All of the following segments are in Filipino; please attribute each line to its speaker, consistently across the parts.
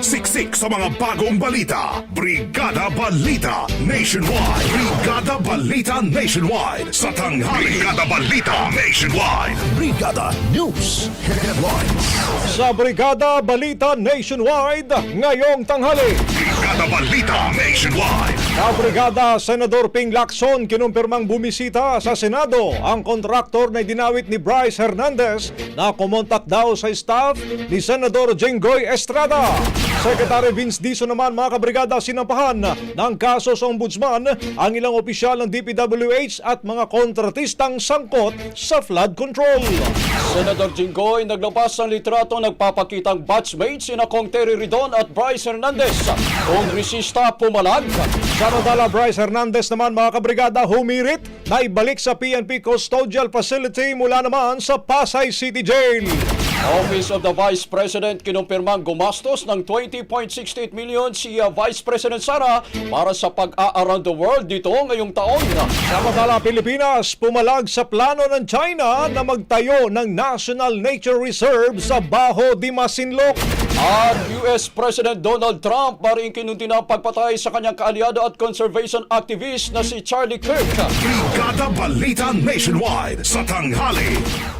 Speaker 1: Siksik sa mga bagong balita. Brigada Balita Nationwide. Brigada Balita Nationwide sa tanghali. Brigada Balita Nationwide.
Speaker 2: Brigada News Headlines.
Speaker 3: Sa Brigada Balita Nationwide, ngayong tanghali.
Speaker 1: Brigada Balita Nationwide.
Speaker 3: Kabrigada Senador Ping Lacson kinumpirmang bumisita sa Senado ang kontraktor na dinawit ni Bryce Hernandez na kumontak daw sa staff ni Senador Jenggoy Estrada. Secretary Vince Dizon naman mga kabrigada sinampahan ng kaso sa ombudsman ang ilang opisyal ng DPWH at mga kontratistang sangkot sa flood control.
Speaker 4: Senator Jinggoy naglabas ng litrato nagpapakitang batchmates sina Kong Terry Ridon at Bryce Hernandez. Kongresista pumalag.
Speaker 3: Samantala, Bryce Hernandez naman mga kabrigada humirit na ibalik sa PNP Custodial Facility mula naman sa Pasay City Jail.
Speaker 4: Office of the Vice President kinumpirmang gumastos ng 20.68 million si uh, Vice President Sara para sa pag-a-around the world dito ngayong taon.
Speaker 3: Samantala, Pilipinas pumalag sa plano ng China na magtayo ng National Nature Reserve sa Baho di Masinloc.
Speaker 4: At US President Donald Trump maring kinunti ng pagpatay sa kanyang kaalyado at conservation activist na si Charlie Kirk.
Speaker 1: Brigada Balita Nationwide sa tanghali.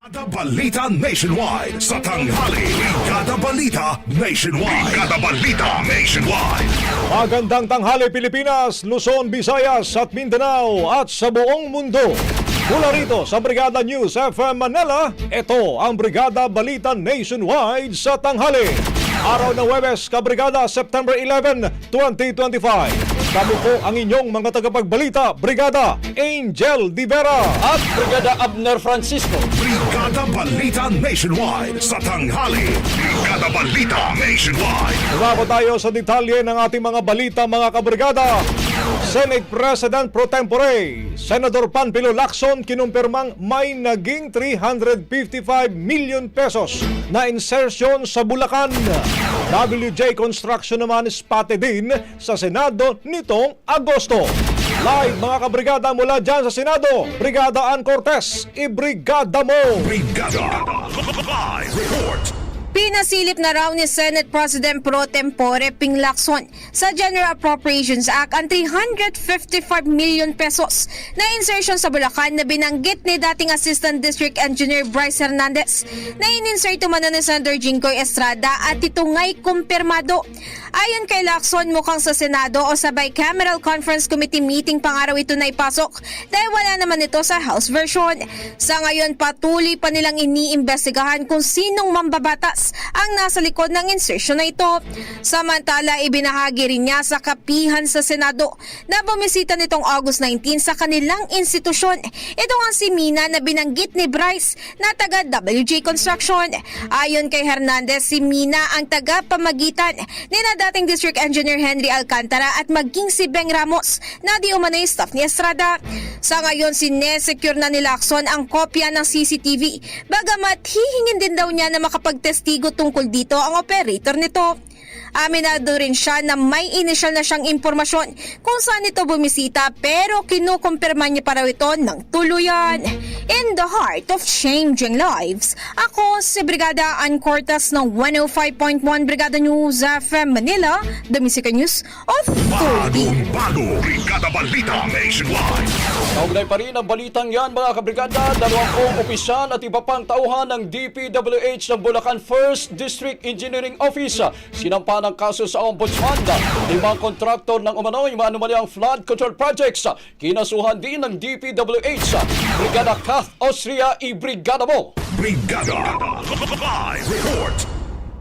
Speaker 1: Brigada Balita Nationwide sa tanghali. Brigada Balita Nationwide. Brigada Balita Nationwide.
Speaker 3: Magandang tanghali Pilipinas, Luzon, Visayas at Mindanao at sa buong mundo. Mula rito sa Brigada News FM Manila, ito ang Brigada Balita Nationwide sa tanghali. Araw ng Webes, Kabrigada, September 11, 2025. Kami po ang inyong mga tagapagbalita, Brigada Angel Divera.
Speaker 4: At Brigada Abner Francisco.
Speaker 1: Brigada Balita Nationwide sa tanghali. Brigada Balita Nationwide.
Speaker 3: Po tayo sa detalye ng ating mga balita mga kabrigada. Senate President Pro Tempore, Senator Panpilo Lacson kinumpirmang may naging 355 million pesos na insertion sa Bulacan. WJ Construction naman spotted din sa Senado nitong Agosto. Live mga kabrigada mula dyan sa Senado, Brigada Ann Cortez, ibrigada mo!
Speaker 1: Brigada Live Report
Speaker 5: Pinasilip na raw ni Senate President Pro Tempore Ping Lacson sa General Appropriations Act ang 355 million pesos na insertion sa Bulacan na binanggit ni dating Assistant District Engineer Bryce Hernandez na ininsert umano ni Senator Jingoy Estrada at ito nga'y kumpirmado. Ayon kay Lacson, mukhang sa Senado o sa Bicameral Conference Committee meeting pangaraw ito na ipasok dahil wala naman ito sa House version. Sa ngayon, patuloy pa nilang iniimbestigahan kung sinong mambabatas ang nasa likod ng insertion na ito. Samantala, ibinahagi rin niya sa kapihan sa Senado na bumisita nitong August 19 sa kanilang institusyon. Ito ang si Mina na binanggit ni Bryce na taga WJ Construction. Ayon kay Hernandez, si Mina ang taga-pamagitan ni na dating District Engineer Henry Alcantara at maging si Beng Ramos na di umanay staff ni Estrada. Sa ngayon, sinesecure na ni Lacson ang kopya ng CCTV bagamat hihingin din daw niya na makapagtestigo tungkol dito ang operator nito. Aminado rin siya na may initial na siyang impormasyon kung saan ito bumisita pero kinukumpirma niya pa raw ito ng tuluyan. In the heart of changing lives, ako si Brigada Ann Cortas ng 105.1 Brigada News FM Manila, The Music News Authority.
Speaker 1: Bagong bago Brigada Balita Nationwide
Speaker 4: Kaugnay pa rin ang balitang yan mga kabrigada, dalawang opisyal at iba pang tauhan ng DPWH ng Bulacan 1st District Engineering Office. Sinampa ng kaso sa Ombudsman. Limang kontraktor ng umano'y maanumalyang flood control projects. Kinasuhan din ng DPWH. Brigada Kath Austria, i-brigada mo!
Speaker 1: Brigada Live Report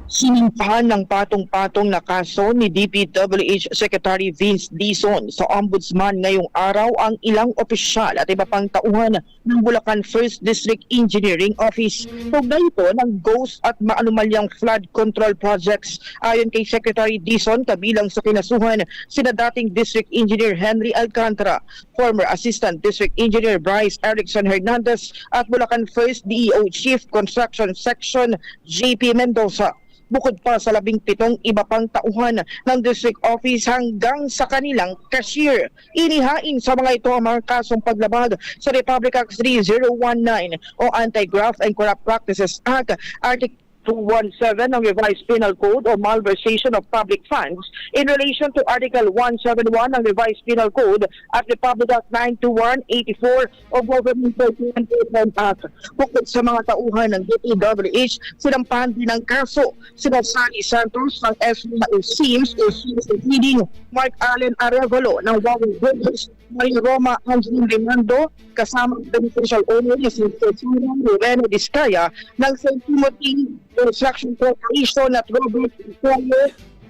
Speaker 6: Sinimpahan ng patong-patong na kaso ni DPWH Secretary Vince Dizon sa Ombudsman ngayong araw ang ilang opisyal at iba pang tauhan ng Bulacan 1st District Engineering Office. Tugnay ito ng ghost at maanumalyang flood control projects. Ayon kay Secretary Dizon, kabilang sa kinasuhan sina dating District Engineer Henry Alcantara, former Assistant District Engineer Bryce Erickson Hernandez at Bulacan 1st DEO Chief Construction Section JP Mendoza bukod pa sa labing pitong iba pang tauhan ng district office hanggang sa kanilang cashier. Inihain sa mga ito ang mga kasong paglabag sa Republic Act 3019 o Anti-Graft and Corrupt Practices Act, Article 217 ng Revised Penal Code o Malversation of Public Funds in relation to Article 171 ng Revised Penal Code at Republic Act 92184 o Government Procurement Act. Bukod sa mga tauhan ng DPWH, sinampahan din ng kaso sina Sally Santos ng SMA Sims o Sims Leading, Mark Allen Arevalo ng Huawei Business, Maria Roma Angeline Rimando, kasama ang beneficial owner ni si Tetsuya Moreno Discaya ng St. Timothy Construction Corporation at Robert Isoyo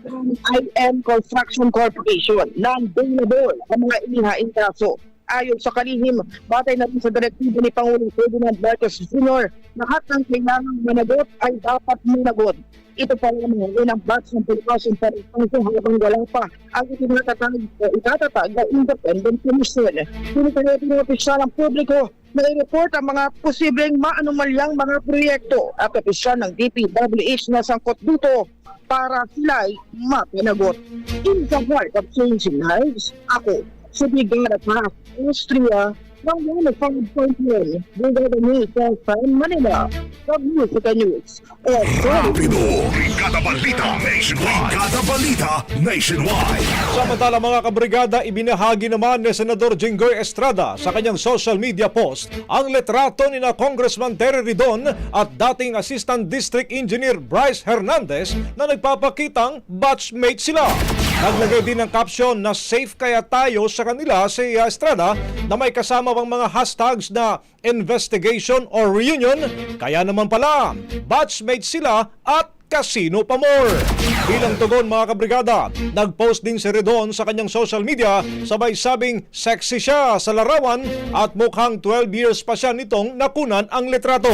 Speaker 6: ng IM Construction Corporation. Non-bailable ang mga inihain kaso. Ayon sa kalihim, batay na rin sa direktibo ni Pangulong Ferdinand Marcos Jr., lahat ng kailangang managot ay dapat managot. Ito pa lamang ang unang batch ng para ito habang wala pa ang itinatatag itatatag na independent commission. Pinitaya ng opisyal ng publiko na i-report ang mga posibleng maanumalyang mga proyekto at opisyal ng DPWH na sangkot dito para sila ay mapanagot. In the heart of changing lives, ako, si Brigada Paz, Austria, ng 105.1, Brigada News FM Manila, Music News. Authority.
Speaker 1: Rapido Brigada Balita Nationwide Brigada Balita Nationwide
Speaker 3: Samantala mga kabrigada, ibinahagi naman ni Senador Jinggoy Estrada sa kanyang social media post ang letrato ni na Congressman Terry Ridon at dating Assistant District Engineer Bryce Hernandez na nagpapakitang batchmate sila. Naglagay din ng caption na safe kaya tayo sa kanila si Estrada na may kasama pang mga hashtags na investigation or reunion. Kaya naman pala, batchmate sila at Casino pa more. Bilang tugon mga kabrigada, nag-post din si Redon sa kanyang social media sabay sabing sexy siya sa larawan at mukhang 12 years pa siya nitong nakunan ang litrato.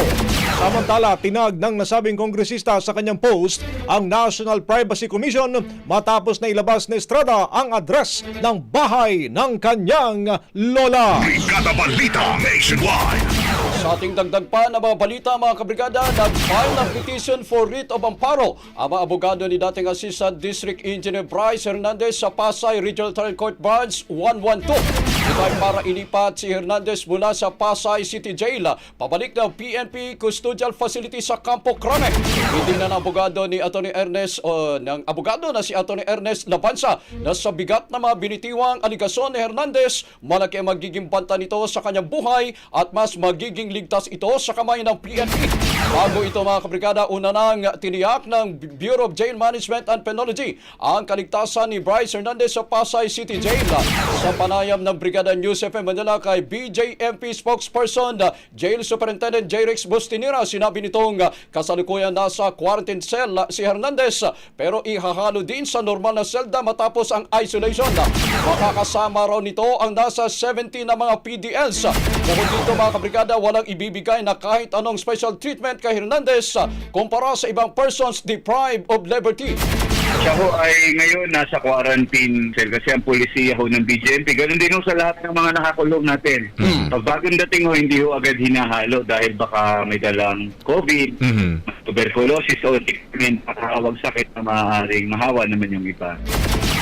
Speaker 3: Samantala, tinag ng nasabing kongresista sa kanyang post ang National Privacy Commission matapos na ilabas ni Estrada ang address ng bahay ng kanyang lola.
Speaker 1: Brigada Balita Nationwide.
Speaker 4: Sa ating dagdag pa na mga balita mga kabrigada, nag-file ng petition for writ of amparo ang mga abogado ni dating Assistant District Engineer Bryce Hernandez sa Pasay Regional Trial Court Branch 112. Ito para ilipat si Hernandez mula sa Pasay City Jail pabalik ng PNP Custodial Facility sa Campo Crame. Hindi na ng abogado ni Atty. Ernest o ng abogado na si Atty. Ernest Labansa na sa bigat na mga binitiwang aligasyon ni Hernandez, malaki ang magiging banta nito sa kanyang buhay at mas magiging ligtas ito sa kamay ng PNP. Bago ito mga kabrigada, una nang tiniyak ng Bureau of Jail Management and Penology ang kaligtasan ni Bryce Hernandez sa Pasay City Jail. Sa panayam ng Brigada News FM Manila kay BJMP spokesperson Jail Superintendent J. Rex Bustinira, sinabi nitong kasalukuyan nasa quarantine cell si Hernandez pero ihahalo din sa normal na selda matapos ang isolation. Makakasama raw nito ang nasa 70 na mga PDLs. Bukod dito mga kabrigada, walang ibibigay na kahit anong special treatment kay Hernandez kumpara sa ibang persons deprived of liberty.
Speaker 7: Siya ho ay ngayon nasa quarantine sir kasi ang polisiya ho ng BJMP. Ganun din ho sa lahat ng mga nakakulong natin. Pag bagong dating ho, hindi ho agad hinahalo dahil baka may dalang COVID, tuberculosis o may pakakawag sakit na maaaring mahawa naman yung iba.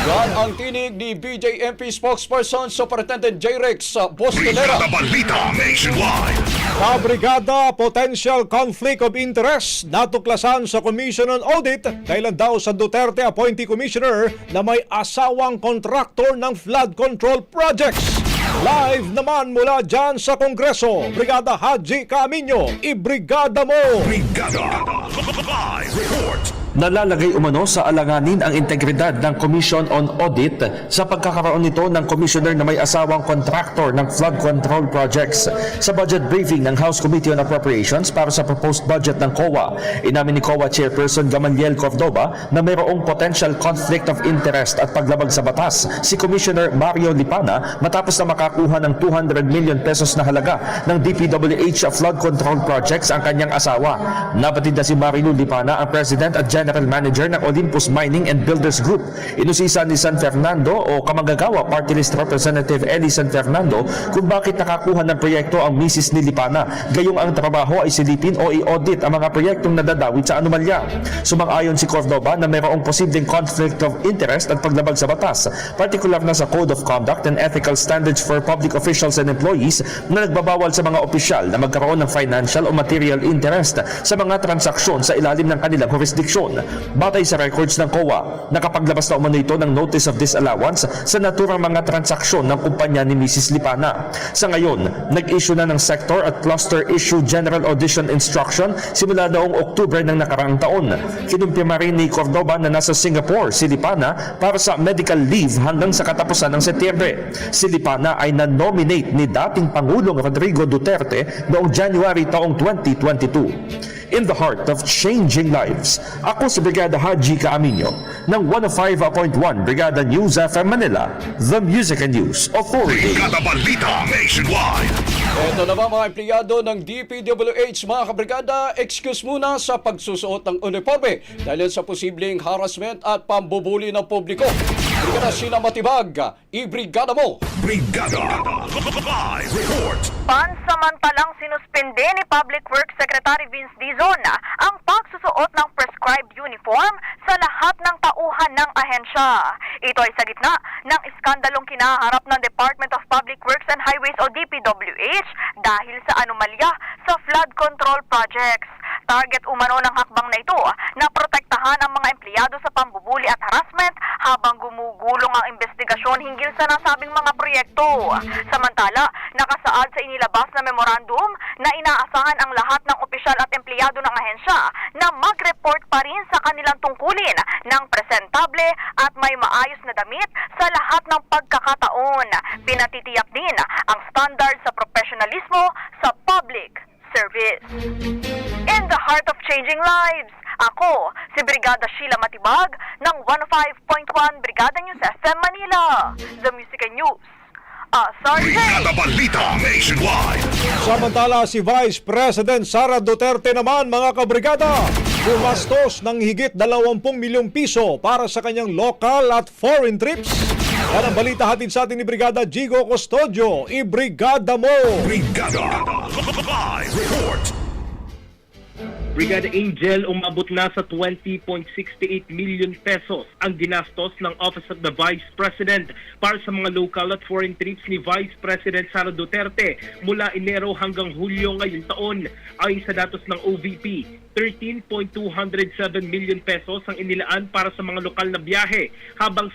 Speaker 4: Yan ang tinig ni BJMP spokesperson Superintendent J. Rex Bostonera.
Speaker 1: Brigada Balita Nationwide.
Speaker 3: Kabrigada Potential Conflict of Interest natuklasan sa Commission on Audit kailan daw sa Duterte Appointee Commissioner na may asawang kontraktor ng flood control projects. Live naman mula dyan sa Kongreso, Brigada Haji Camino, ibrigada mo!
Speaker 1: Brigada Live Report.
Speaker 8: Nalalagay umano sa alanganin ang integridad ng Commission on Audit sa pagkakaroon nito ng commissioner na may asawang kontraktor ng flood control projects. Sa budget briefing ng House Committee on Appropriations para sa proposed budget ng COA, inamin ni COA Chairperson Gamaliel Cordoba na mayroong potential conflict of interest at paglabag sa batas si Commissioner Mario Lipana matapos na makakuha ng 200 million pesos na halaga ng DPWH flood control projects ang kanyang asawa. Nabatid na si Marilu Lipana ang President at General Manager ng Olympus Mining and Builders Group. Inusisa ni San Fernando o Kamagagawa Party List Representative Eli San Fernando kung bakit nakakuha ng proyekto ang misis ni Lipana. Gayong ang trabaho ay silipin o i-audit ang mga proyektong nadadawit sa anomalya. Sumang-ayon si Cordoba na mayroong posibleng conflict of interest at paglabag sa batas, partikular na sa Code of Conduct and Ethical Standards for Public Officials and Employees na nagbabawal sa mga opisyal na magkaroon ng financial o material interest sa mga transaksyon sa ilalim ng kanilang jurisdiction. Batay sa records ng COA, nakapaglabas na umano ito ng Notice of Disallowance sa naturang mga transaksyon ng kumpanya ni Mrs. Lipana. Sa ngayon, nag-issue na ng Sector at Cluster Issue General Audition Instruction simula noong Oktubre ng nakaraang taon. Kinumpirma rin ni Cordoba na nasa Singapore si Lipana para sa medical leave hanggang sa katapusan ng Setyembre. Si Lipana ay na-nominate ni dating Pangulong Rodrigo Duterte noong January taong 2022 in the heart of changing lives. Ako si Brigada Haji Caaminyo ng 105.1 Brigada News FM Manila, the Music and News Authority.
Speaker 1: Brigada Balita Nationwide.
Speaker 4: Ito naman mga empleyado ng DPWH mga kabrigada, excuse muna sa pagsusuot ng uniforme dahil sa posibleng harassment at pambubuli ng publiko. Brigada Sina Matibag, i-brigada mo!
Speaker 1: Brigada Live Report.
Speaker 9: Pansamantalang sinuspende ni Public Works Secretary Vince Dizon ang pagsusuot ng prescribed uniform sa lahat ng tauhan ng ahensya. Ito ay sa gitna ng iskandalong kinaharap ng Department of Public Works and Highways o DPWH dahil sa anomalya sa flood control projects. Target umano ng hakbang na ito na protektahan ang mga empleyado sa pambubuli at harassment habang gumugulong ang investigasyon hinggil sa nasabing mga proyekto. Samantala, nakasaad sa inilabas na memorandum na inaasahan ang lahat ng opisyal at empleyado ng ahensya na mag-report pa rin sa kanilang tungkulin ng presentable at may maayos na damit sa lahat ng pagkakataon. Pinatitiyak din ang standard sa profesionalismo sa public service. In the heart of changing lives, Ako, si Brigada Sheila Matibag ng 105.1 Brigada News FM Manila. The Music and News. Authority.
Speaker 1: Brigada Balita Nationwide.
Speaker 3: Samantala si Vice President Sara Duterte naman mga kabrigada, gumastos ng higit 20 milyong piso para sa kanyang local at foreign trips. Yan ang balita hatid sa atin ni Brigada Jigo Custodio. I-brigada mo!
Speaker 1: Brigada Live Report.
Speaker 10: Brigada Angel umabot na sa 20.68 million pesos ang ginastos ng Office of the Vice President para sa mga local at foreign trips ni Vice President Sara Duterte mula Enero hanggang Hulyo ngayong taon. Ayon sa datos ng OVP, 13.207 million pesos ang inilaan para sa mga lokal na biyahe habang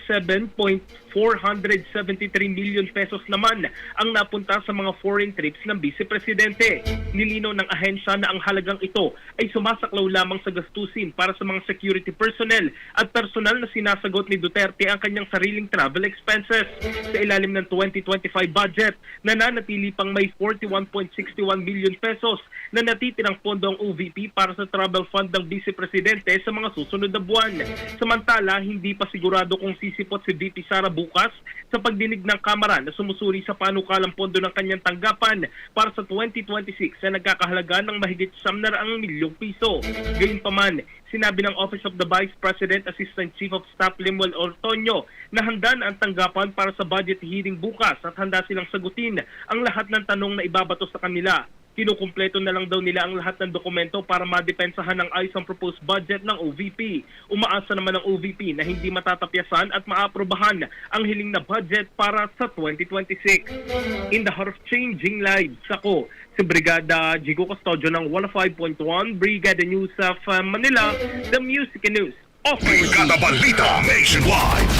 Speaker 10: 7.473 million pesos naman ang napunta sa mga foreign trips ng Vice Presidente. Nilinaw ng ahensya na ang halagang ito ay sumasaklaw lamang sa gastusin para sa mga security personnel at personal na sinasagot ni Duterte ang kanyang sariling travel expenses. Sa ilalim ng 2025 budget, nananatili pang may 41.61 million pesos na natitirang pondo ang OVP para sa travel fund ng Vice Presidente sa mga susunod na buwan. Samantala, hindi pa sigurado kung sisipot si VP Sara bukas sa pagdinig ng Kamara na sumusuri sa panukalang pondo ng kanyang tanggapan para sa 2026 na nagkakahalaga ng mahigit 100 milyong piso. Gayunpaman, sinabi ng Office of the Vice President Assistant Chief of Staff Lemuel Ortonio na handa na ang tanggapan para sa budget hearing bukas at handa silang sagutin ang lahat ng tanong na ibabato sa kanila. Kinukumpleto na lang daw nila ang lahat ng dokumento para madepensahan ng ayos ang proposed budget ng OVP. Umaasa naman ng OVP na hindi matatapyasan at maaprobahan ang hiling na budget para sa 2026. In the heart of changing lives, ako si Brigada Jigo Custodio ng 105.1 Brigada News of uh, Manila, the Music News.
Speaker 1: Brigada Balita Nationwide.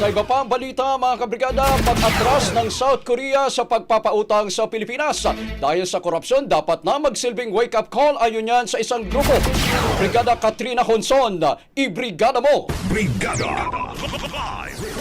Speaker 4: Sa iba pang balita mga kabrigada, pag-atras ng South Korea sa pagpapautang sa Pilipinas. Dahil sa korupsyon, dapat na magsilbing wake-up call ayon yan sa isang grupo. Brigada Katrina Honson, i-brigada mo!
Speaker 1: Brigada Live.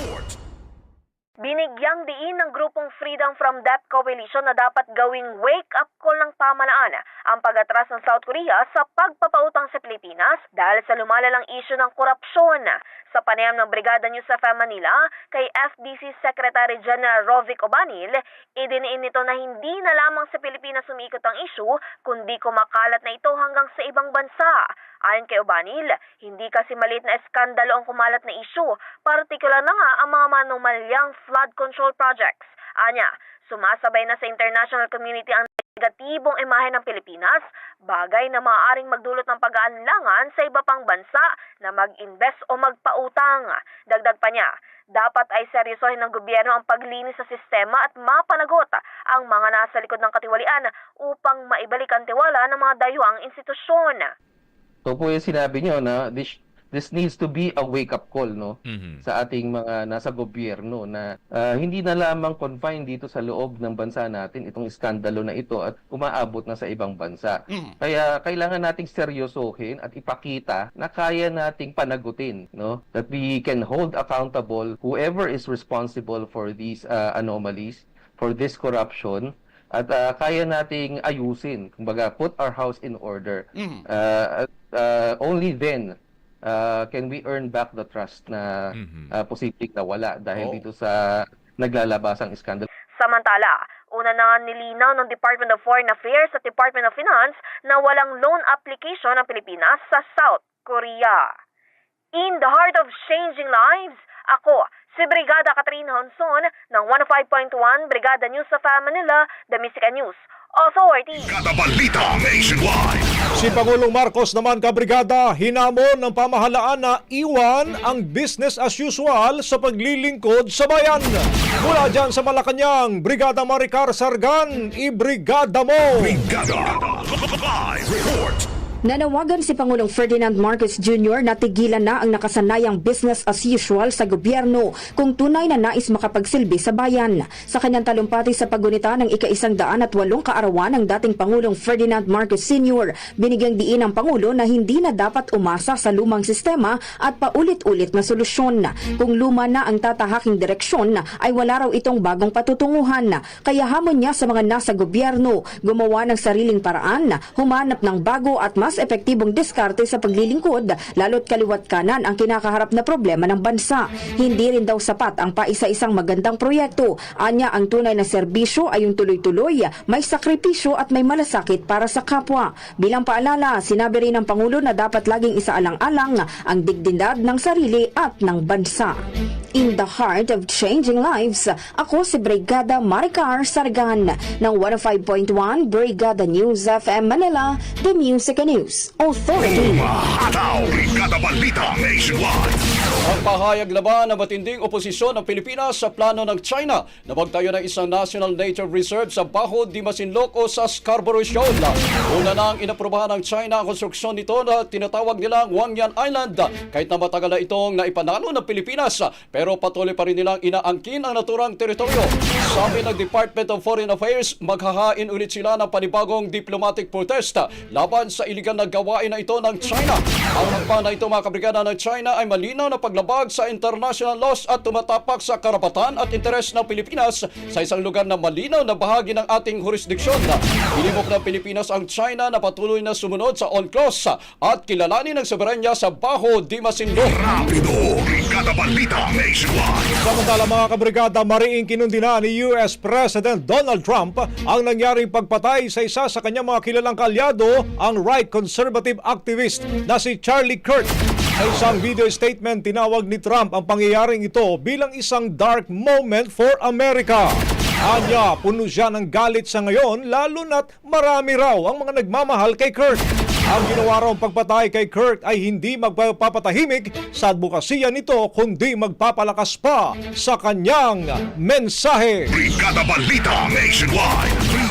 Speaker 9: Binigyang diin ng grupong Freedom from Debt Coalition na dapat gawing wake-up call ng pamalaan ang pag-atras ng South Korea sa pagpapautang sa Pilipinas dahil sa lumalalang isyu ng korupsyon. Sa panayam ng Brigada News sa Manila, kay FDC Secretary General Rovic Obanil, idiniin nito na hindi na lamang sa Pilipinas umikot ang isyu, kundi kumakalat na ito hanggang sa ibang bansa. Ayon kay Obanil, hindi kasi maliit na eskandalo ang kumalat na isyu, partikular na nga ang mga manumalyang flood control projects. Anya, sumasabay na sa international community ang negatibong imahe ng Pilipinas, bagay na maaaring magdulot ng pag-aalangan sa iba pang bansa na mag-invest o magpautang. Dagdag pa niya, dapat ay seryosohin ng gobyerno ang paglinis sa sistema at mapanagot ang mga nasa likod ng katiwalian upang maibalik ang tiwala ng mga dayuhang institusyon.
Speaker 11: So po yung sinabi niyo na this this needs to be a wake-up call no? Sa ating mga nasa gobyerno na ah, hindi na lamang confined dito sa loob ng bansa natin itong iskandalo na ito at umaabot na sa ibang bansa. Kaya kailangan nating seryosohin at ipakita na kaya nating panagutin no? That we can hold accountable whoever is responsible for these ah, anomalies, for this corruption at ah, kaya nating ayusin, kumbaga put our house in order. Ah, at, ah, only then ah, can we earn back the trust na ah, posibleng nawala dahil
Speaker 4: Oo.
Speaker 11: dito sa naglalabasang iskandalo.
Speaker 9: Samantala, una na nilinaw ng Department of Foreign Affairs at Department of Finance na walang loan application ng Pilipinas sa South Korea. In the heart of changing lives, ako, si Brigada Katrina Honson ng 105.1 Brigada News of Manila, The Music and News Authority.
Speaker 1: Brigada Balita Nationwide.
Speaker 3: Si Pangulong Marcos naman kabrigada, hinamon ng pamahalaan na iwan ang business as usual sa paglilingkod sa bayan. Mula dyan sa Malacanang, Brigada Maricar Sargan, i-brigada mo!
Speaker 1: Brigada Live Report.
Speaker 12: Nanawagan si Pangulong Ferdinand Marcos Jr. na tigilan na ang nakasanayang business as usual sa gobyerno kung tunay na nais makapagsilbi sa bayan. Sa kanyang talumpati sa pagunita ng ika-isang daan at walong kaarawan ng dating Pangulong Ferdinand Marcos Sr., binigyang diin ng Pangulo na hindi na dapat umasa sa lumang sistema at paulit-ulit na solusyon. Kung luma na ang tatahaking direksyon, ay wala raw itong bagong patutunguhan. Kaya hamon niya sa mga nasa gobyerno, gumawa ng sariling paraan, humanap ng bago at mas mas epektibong diskarte sa paglilingkod lalo't kaliwat kanan ang kinakaharap na problema ng bansa. Hindi rin daw sapat ang paisa-isang magandang proyekto. Anya ang tunay na serbisyo ay yung tuloy-tuloy, may sakripisyo at may malasakit para sa kapwa. Bilang paalala, sinabi rin ng Pangulo na dapat laging isaalang-alang ang dignidad ng sarili at ng bansa. In the heart of changing lives, ako si Brigada Maricar Sargan ng 105.1 Brigada News FM Manila, The Music and News Authority.
Speaker 1: Hataw, Brigada Balita Nationwide.
Speaker 4: Ang pahayag laban ng matinding oposisyon ng Pilipinas sa plano ng China na magtayo ng isang National Nature Reserve sa Bajo di Masinloc o sa Scarborough Shoal. Una nang inaprubahan ng China ang konstruksyon nito na tinatawag nilang Wangyan Island kahit na matagal na itong naipanalo ng Pilipinas pero patuloy pa rin nilang inaangkin ang naturang teritoryo. Sabi ng Department of Foreign Affairs, maghahain ulit sila ng panibagong diplomatic protest laban sa iligal na gawain na ito ng China. Ang hakbang na ito mga kabrigada ng China ay malinaw na paglabag sa international laws at tumatapak sa karapatan at interes ng Pilipinas sa isang lugar na malinaw na bahagi ng ating jurisdiksyon. Inimok ng Pilipinas ang China na patuloy na sumunod sa UNCLOS at kilalanin ang soberanya sa Bajo di Masinloc.
Speaker 1: Rapido, Brigada Balita Nationwide.
Speaker 3: Samantala mga kabrigada, mariing kinundina ni US President Donald Trump ang nangyaring pagpatay sa isa sa kanyang mga kilalang kalyado, ang right conservative activist na si Charlie Kirk. Sa isang video statement, tinawag ni Trump ang pangyayaring ito bilang isang dark moment for America. Anya, puno siya ng galit sa ngayon lalo na't marami raw ang mga nagmamahal kay Kirk. Ang ginawa raw pagpatay kay Kirk ay hindi magpapatahimik sa advokasya nito kundi magpapalakas pa sa kanyang mensahe.
Speaker 1: Brigada Balita Nationwide.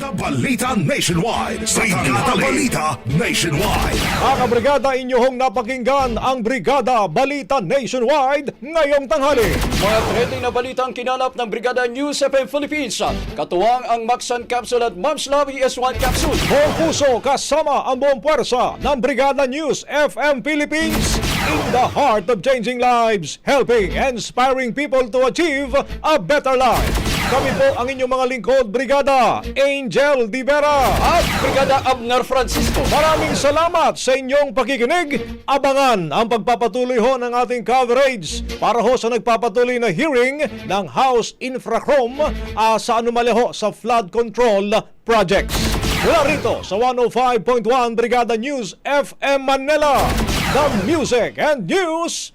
Speaker 1: Brigada Balita Nationwide. Sa Brigada Balita Nationwide.
Speaker 3: Mga kabrigada, inyong napakinggan ang Brigada Balita Nationwide ngayong tanghali.
Speaker 4: Mga trending na balita ang kinalap ng Brigada News FM Philippines. Katuwang ang Maxan Capsule at Mom's Love ES1 Capsule.
Speaker 3: Buong puso kasama ang buong puwersa ng Brigada News FM Philippines in the heart of changing lives, helping and inspiring people to achieve a better life. Kami po ang inyong mga lingkod, Brigada Angel Di Vera.
Speaker 4: At Brigada Abner Francisco.
Speaker 3: Maraming salamat sa inyong pakikinig. Abangan ang pagpapatuloy ho ng ating coverage para ho sa nagpapatuloy na hearing ng House Infracrom ah, sa anomalya ho sa flood control projects. Mula rito sa 105.1 Brigada News FM Manila, the Music and News